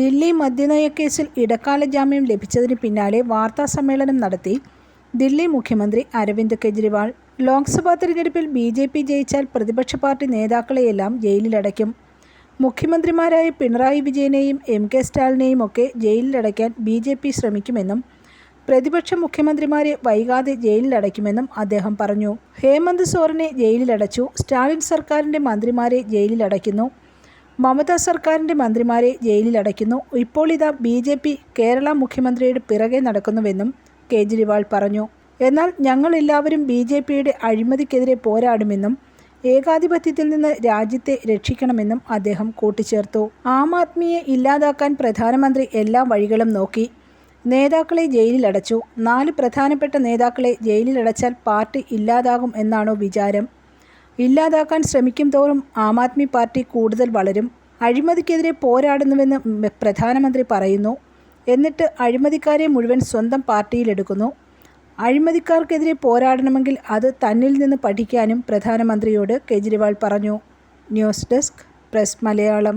ദില്ലി മദ്യനയക്കേസിൽ ഇടക്കാല ജാമ്യം ലഭിച്ചതിന് പിന്നാലെ വാർത്താസമ്മേളനം നടത്തി ദില്ലി മുഖ്യമന്ത്രി അരവിന്ദ് കെജ്രിവാൾ. ലോക്സഭാ തിരഞ്ഞെടുപ്പിൽ ബി ജെ പി ജയിച്ചാൽ പ്രതിപക്ഷ പാർട്ടി നേതാക്കളെയെല്ലാം ജയിലിലടയ്ക്കും. മുഖ്യമന്ത്രിമാരായ പിണറായി വിജയനെയും എം കെ സ്റ്റാലിനെയും ഒക്കെ ജയിലിലടയ്ക്കാൻ ബി ജെ പി ശ്രമിക്കുമെന്നും പ്രതിപക്ഷ മുഖ്യമന്ത്രിമാരെ വൈകാതെ ജയിലിലടയ്ക്കുമെന്നും അദ്ദേഹം പറഞ്ഞു. ഹേമന്ത് സോറനെ ജയിലിലടച്ചു സ്റ്റാലിൻ സർക്കാരിന്റെ മന്ത്രിമാരെ ജയിലിലടയ്ക്കുന്നു. മമതാ സർക്കാരിന്റെ മന്ത്രിമാരെ ജയിലിലടയ്ക്കുന്നു. ഇപ്പോൾ ഇതാ ബി ജെ പി കേരള മുഖ്യമന്ത്രിയുടെ പിറകെ നടക്കുന്നുവെന്നും കേജ്രിവാൾ പറഞ്ഞു. എന്നാൽ ഞങ്ങളെല്ലാവരും ബി ജെ പിയുടെ അഴിമതിക്കെതിരെ പോരാടുമെന്നും ഏകാധിപത്യത്തിൽ നിന്ന് രാജ്യത്തെ രക്ഷിക്കണമെന്നും അദ്ദേഹം കൂട്ടിച്ചേർത്തു. ആം ആദ്മിയെ ഇല്ലാതാക്കാൻ പ്രധാനമന്ത്രി എല്ലാ വഴികളും നോക്കി. നേതാക്കളെ ജയിലിലടച്ചു. നാല് പ്രധാനപ്പെട്ട നേതാക്കളെ ജയിലിലടച്ചാൽ പാർട്ടി ഇല്ലാതാകും എന്നാണോ വിചാരം? ഇല്ലാതാക്കാൻ ശ്രമിക്കും തോറും ആം ആദ്മി പാർട്ടി കൂടുതൽ വളരും. അഴിമതിക്കെതിരെ പോരാടുന്നുവെന്ന് പ്രധാനമന്ത്രി പറയുന്നു. എന്നിട്ട് അഴിമതിക്കാരെ മുഴുവൻ സ്വന്തം പാർട്ടിയിലെടുക്കുന്നു അഴിമതിക്കാർക്കെതിരെ പോരാടണമെങ്കിൽ അത് തന്നിൽ നിന്ന് പഠിക്കാനും പ്രധാനമന്ത്രിയോട് കേജ്രിവാൾ പറഞ്ഞു. News desk press Malayalam.